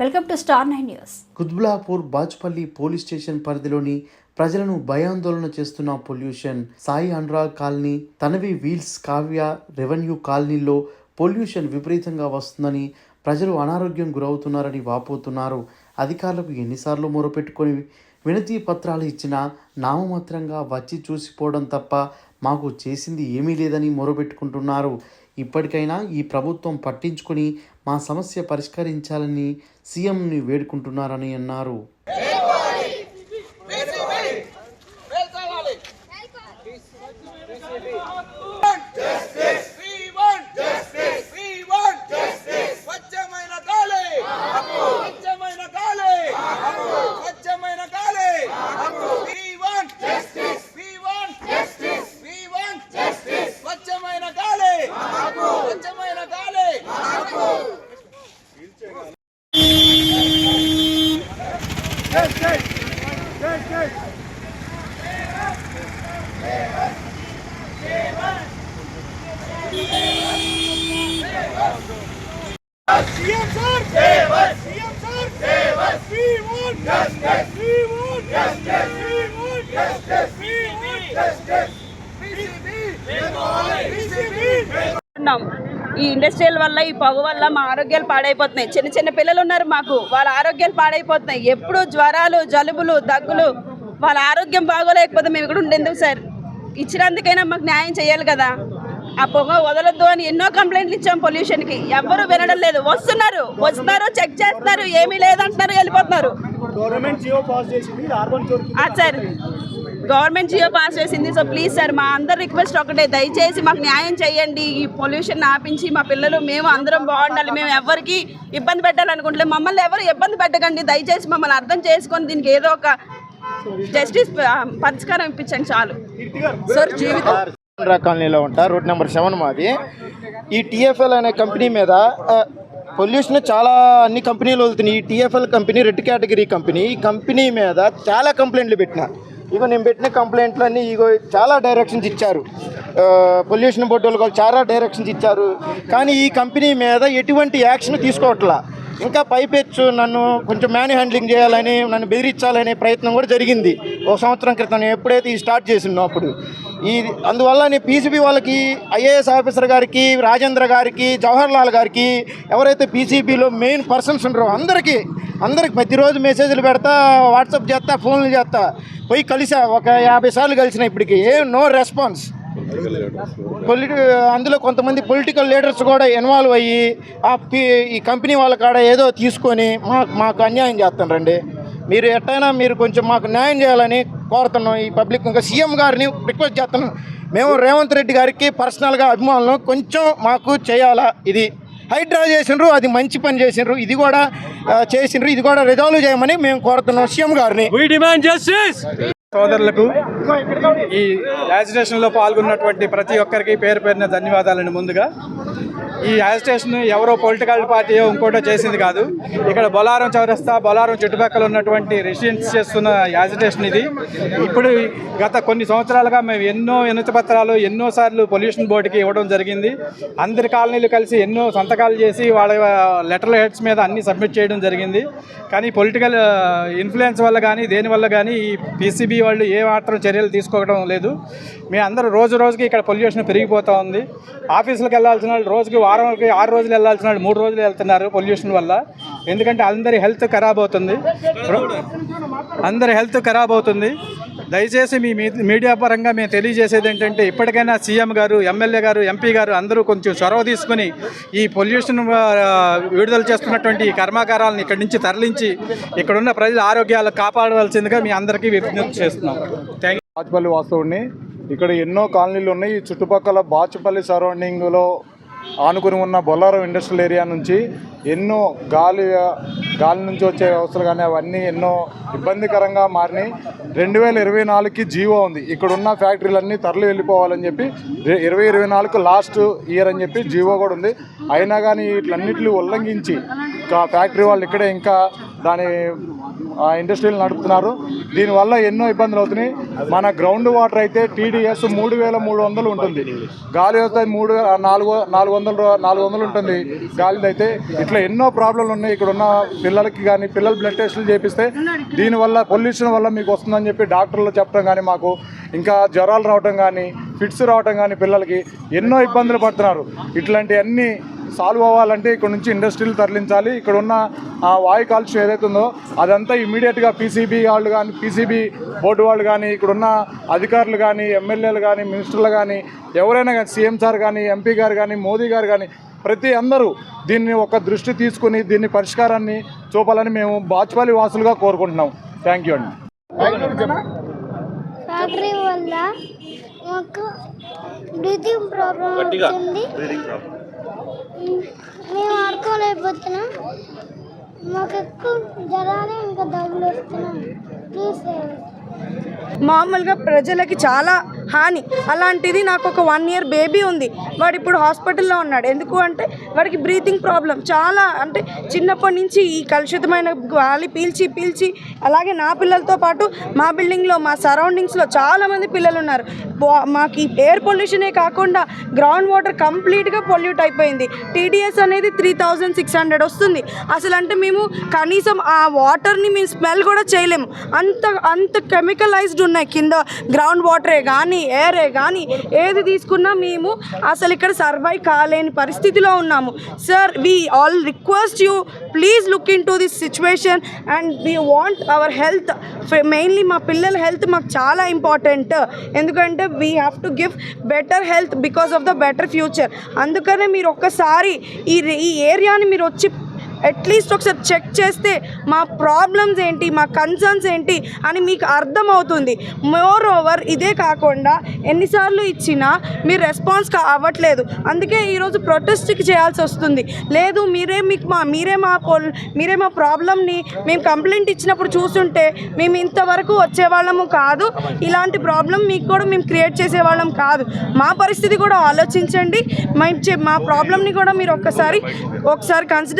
Welcome to star nine news. Qutbullapur Bajpalli police station పరిధిలోని ప్రజలను భయాందోళన చేస్తున్న pollution. Sai Anurag colony Tanvi wheels Kavya revenue కాలనీలో pollution విపరీతంగా వస్తుందని ప్రజలు అనారోగ్యం గురవుతున్నారని వాపోతున్నారు. అధికారులకు ఎన్నిసార్లు మొరపెట్టుకొని వినతి పత్రాలు ఇచ్చినా నామమాత్రంగా వచ్చి చూసిపోవడం తప్ప మాకు చేసింది ఏమీ లేదని మొరపెట్టుకుంటున్నారు. ఇప్పటికైనా ఈ ప్రభుత్వం పట్టించుకొని మా సమస్య పరిష్కరించాలని సీఎంని వేడుకుంటున్నారని అన్నారు. ఉన్నాం. ఈ ఇండస్ట్రియల్ వల్ల ఈ పొగ వల్ల మా ఆరోగ్యాలు పాడైపోతున్నాయి. చిన్న చిన్న పిల్లలు ఉన్నారు మాకు. వాళ్ళ ఆరోగ్యాలు పాడైపోతున్నాయి. ఎప్పుడు జ్వరాలు జలుబులు దగ్గులు వాళ్ళ ఆరోగ్యం బాగోలేకపోతే మేము ఇక్కడ ఉండేందుకు సార్. ఇచ్చినందుకైనా మాకు న్యాయం చేయాలి కదా. ఆ పొగ వదలొద్దు అని ఎన్నో కంప్లైంట్లు ఇచ్చాం పొల్యూషన్కి ఎవ్వరూ వినడం లేదు. వస్తున్నారు. వస్తున్నారు చెక్ చేస్తున్నారు. ఏమీ లేదంటున్నారు వెళ్ళిపోతున్నారు. సార్ గవర్నమెంట్ జియో పాస్ చేసింది. సో ప్లీజ్ సార్ మా అందరి రిక్వెస్ట్ ఒకటే. దయచేసి మాకు న్యాయం చేయండి. ఈ పొల్యూషన్ ఆపించి మా పిల్లలు మేము అందరం బాగుండాలి. మేము ఎవరికి ఇబ్బంది పెట్టాలనుకుంటలే మమ్మల్ని ఎవరు ఇబ్బంది పెట్టకండి. దయచేసి మమ్మల్ని అర్థం చేసుకొని దీనికి ఏదో ఒక జస్టిస్ పరిష్కారం ఇప్పించండి చాలు. సార్ జీవితం. కాలనీలో ఉంటా రోడ్ నెంబర్ సెవెన్ మాది. ఈ టీఎఫ్ఎల్ అనే కంపెనీ మీద పొల్యూషన్ చాలా అన్ని కంపెనీలు వెళ్తున్నాయి ఈ TFL company red category company ఈ కంపెనీ మీద చాలా కంప్లైంట్లు పెట్టిన. ఇగో నేను పెట్టిన కంప్లైంట్లు అన్నీ ఇగో చాలా డైరెక్షన్స్ ఇచ్చారు. పొల్యూషన్ బోర్డు వాళ్ళు చాలా డైరెక్షన్స్ ఇచ్చారు. కానీ ఈ కంపెనీ మీద ఎటువంటి యాక్షన్ తీసుకోవట్లా. ఇంకా పైపెచ్చు నన్ను కొంచెం మ్యాన్ హ్యాండ్లింగ్ చేయాలని నన్ను బెదిరించాలనే ప్రయత్నం కూడా జరిగింది. ఒక సంవత్సరం క్రితం నేను ఎప్పుడైతే ఈ స్టార్ట్ చేసినో అప్పుడు. ఈ అందువల్ల నేను పీసీబీ వాళ్ళకి ఐఏఎస్ ఆఫీసర్ గారికి రాజేంద్ర గారికి జవహర్ లాల్ గారికి ఎవరైతే పీసీబీలో మెయిన్ పర్సన్స్ ఉండరో అందరికీ అందరికి ప్రతిరోజు మెసేజ్లు పెడతా వాట్సాప్ చేస్తా ఫోన్లు చేస్తా. పోయి కలిసా ఒక యాభై సార్లు కలిసిన ఇప్పటికి. ఏ నో రెస్పాన్స్ పొలిటి అందులో కొంతమంది పొలిటికల్ లీడర్స్ కూడా ఇన్వాల్వ్ అయ్యి ఆ పి- ఈ కంపెనీ వాళ్ళ కాడ ఏదో తీసుకొని మాకు మాకు అన్యాయం చేస్తారండి మీరు ఎట్టయినా మీరు కొంచెం మాకు న్యాయం చేయాలని కోరుతున్నాం. ఈ పబ్లిక్ ఇంకా సీఎం గారిని రిక్వెస్ట్ చేస్తున్నాం. మేము రేవంత్ రెడ్డి గారికి పర్సనల్గా అభిమానులు కొంచెం మాకు చేయాలా ఇది. హైడ్రా చేసిండ్రు అది మంచి పని చేసిండ్రు ఇది కూడా ఆ, చేసిండ్రు ఇది కూడా రిజాల్వ్ చేయమని మేము కోరుతున్నాం సీఎం గారిని. సోదరులకు ఈ యాజిటేషన్లో పాల్గొన్నటువంటి ప్రతి ఒక్కరికి పేరు పేరున ధన్యవాదాలను ముందుగా. ఈ యాజిటేషన్ ఎవరో పొలిటికల్ పార్టీ ఇంకోటో చేసింది కాదు. ఇక్కడ బొలారం చౌరస్తా బొలారం చుట్టుపక్కల ఉన్నటువంటి రెసిడెంట్స్ చేస్తున్న యాజిటేషన్ ఇది. ఇప్పుడు గత కొన్ని సంవత్సరాలుగా మేము ఎన్నో వినతి పత్రాలు ఎన్నోసార్లు పొల్యూషన్ బోర్డుకి ఇవ్వడం జరిగింది. అందరి కాలనీలు కలిసి ఎన్నో సంతకాలు చేసి వాళ్ళ లెటర్ హెడ్స్ మీద అన్ని సబ్మిట్ చేయడం జరిగింది. కానీ పొలిటికల్ ఇన్ఫ్లుయెన్స్ వల్ల కానీ దేని వల్ల కానీ ఈ పీసీబీ వాళ్ళు ఏ మాత్రం చర్యలు తీసుకోవడం లేదు. మేము అందరూ రోజు రోజుకి ఇక్కడ పొల్యూషన్ పెరిగిపోతూ ఉంది. ఆఫీసులకు వెళ్ళాల్సిన వాళ్ళు రోజుకి వారం ఆరు రోజులు వెళ్ళాల్సిన వాళ్ళు మూడు రోజులు వెళ్తున్నారు పొల్యూషన్ వల్ల. ఎందుకంటే అందరి హెల్త్ ఖరాబ్ అవుతుంది. అందరి హెల్త్ ఖరాబ్ అవుతుంది. దయచేసి మీ మీ- మీడియా పరంగా మేము తెలియజేసేది ఏంటంటే ఇప్పటికైనా సీఎం గారు ఎమ్మెల్యే గారు ఎంపీ గారు అందరూ కొంచెం చొరవ తీసుకుని ఈ పొల్యూషన్ విడుదల చేస్తున్నటువంటి ఈ కర్మాగారాలను ఇక్కడి నుంచి తరలించి ఇక్కడున్న ప్రజల ఆరోగ్యాలు కాపాడవలసిందిగా మీ అందరికీ విజ్ఞప్తి చేస్తున్నాం. థ్యాంక్ బాచుపల్లి వాస్తవుడిని ఇక్కడ ఎన్నో కాలనీలు ఉన్నాయి. ఈ చుట్టుపక్కల బాచుపల్లి సరౌండింగ్లో ఆనుకుని ఉన్న బొల్లారం ఇండస్ట్రియల్ ఏరియా నుంచి ఎన్నో గాలి గాలి నుంచి వచ్చే వ్యవస్థలు కానీ అవన్నీ ఎన్నో ఇబ్బందికరంగా మారినాయి. రెండు వేల ఇరవై నాలుగుకి జీవో ఉంది. ఇక్కడ ఉన్న ఫ్యాక్టరీలన్నీ తరలి వెళ్ళిపోవాలని చెప్పి ఇరవై ఇరవై నాలుగు లాస్ట్ ఇయర్ అని చెప్పి జీవో కూడా ఉంది. అయినా కానీ వీటిలన్నింటిని ఉల్లంఘించి ఇంకా ఫ్యాక్టరీ వాళ్ళు ఇక్కడే ఇంకా దాని ఇండస్ట్రీలు నడుపుతున్నారు. దీనివల్ల ఎన్నో ఇబ్బందులు అవుతున్నాయి. మన గ్రౌండ్ వాటర్ అయితే టీడీఎస్ మూడు వేల మూడు వందలు ఉంటుంది. గాలి అయితే మూడు నాలుగు నాలుగు వందలు నాలుగు వందలు ఉంటుంది గాలిది అయితే. ఇట్లా ఎన్నో ప్రాబ్లంలు ఉన్నాయి. ఇక్కడ ఉన్న పిల్లలకి కానీ పిల్లలు బ్లడ్ టెస్టులు చేపిస్తే దీనివల్ల పొల్యూషన్ వల్ల మీకు వస్తుందని చెప్పి డాక్టర్లు చెప్పడం కానీ మాకు ఇంకా జ్వరాలు రావటం కానీ ఫిట్స్ రావటం కానీ పిల్లలకి ఎన్నో ఇబ్బందులు పడుతున్నారు. ఇట్లాంటివన్నీ సాల్వ్ అవ్వాలంటే ఇక్కడ నుంచి ఇండస్ట్రీలు తరలించాలి. ఇక్కడ ఉన్న ఆ వాయు కాలుష్యం ఏదైతే ఉందో అదంతా ఇమీడియట్గా పీసీబీ వాళ్ళు కానీ పీసీబీ బోర్డు వాళ్ళు కానీ ఇక్కడ ఉన్న అధికారులు కానీ ఎమ్మెల్యేలు కానీ మినిస్టర్లు కానీ ఎవరైనా కానీ సీఎం సార్ కానీ ఎంపీ గారు కానీ మోదీ గారు కానీ ప్రతి అందరూ దీన్ని ఒక దృష్టి తీసుకుని దీన్ని పరిష్కారాన్ని చూపాలని మేము బాచుపల్లి వాసులుగా కోరుకుంటున్నాం. థ్యాంక్ యూ అండి. ఫ్యాక్టరీ వల్ల మాకు బ్రీతింగ్ ప్రాబ్లం వచ్చింది మేము ఆడుకోలేకపోతున్నాం. మాకు ఎక్కువ జ్వరాలు ఇంకా దగ్గులు వస్తున్నాం ప్లీజ్ మామూలుగా ప్రజలకి చాలా హాని. అలాంటిది నాకు ఒక వన్ ఇయర్ బేబీ ఉంది. వాడు ఇప్పుడు హాస్పిటల్లో ఉన్నాడు. ఎందుకు అంటే వాడికి బ్రీతింగ్ ప్రాబ్లం చాలా అంటే చిన్నప్పటి నుంచి ఈ కలుషితమైన గాలి పీల్చి పీల్చి అలాగే నా పిల్లలతో పాటు మా బిల్డింగ్లో మా సరౌండింగ్స్లో చాలామంది పిల్లలు ఉన్నారు. మాకు ఎయిర్ పొల్యూషనే కాకుండా గ్రౌండ్ వాటర్ కంప్లీట్గా పొల్యూట్ అయిపోయింది. టీడీఎస్ అనేది త్రీ థౌజండ్ సిక్స్ హండ్రెడ్ వస్తుంది. అసలు అంటే మేము కనీసం ఆ వాటర్ని మేము స్మెల్ కూడా చేయలేము. అంత అంత కెమికలైజ్డ్ ఉన్నాయి. కింద గ్రౌండ్ వాటరే కానీ ఎయిరే కానీ ఏది తీసుకున్నా మేము అసలు ఇక్కడ సర్వైవ్ కాలేని పరిస్థితిలో ఉన్నాము. Sir we all request you please look in to this situation and we want our health mainly మా పిల్లల హెల్త్ మాకు చాలా ఇంపార్టెంట్ ఎందుకంటే we have to give better health because of the better future అందుకనే మీరు ఒక్కసారి ఈ ఈ ఏరియాని మీరు వచ్చి అట్లీస్ట్ ఒకసారి చెక్ చేస్తే మా ప్రాబ్లమ్స్ ఏంటి మా కన్సర్న్స్ ఏంటి అని మీకు అర్థమవుతుంది. మోర్ ఓవర్ ఇదే కాకుండా ఎన్నిసార్లు ఇచ్చినా మీరు రెస్పాన్స్ అవ్వట్లేదు. అందుకే ఈరోజు ప్రొటెస్ట్కి చేయాల్సి వస్తుంది. లేదు మీరే మీకు మా మీరే మా పొల్ మీరే మా ప్రాబ్లమ్ని మేము కంప్లైంట్ ఇచ్చినప్పుడు చూస్తుంటే మేము ఇంతవరకు వచ్చేవాళ్ళము కాదు. ఇలాంటి ప్రాబ్లం మీకు కూడా మేము క్రియేట్ చేసేవాళ్ళం కాదు. మా పరిస్థితి కూడా ఆలోచించండి. మేము మా ప్రాబ్లమ్ని కూడా మీరు ఒక్కసారి ఒకసారి కన్సిడర్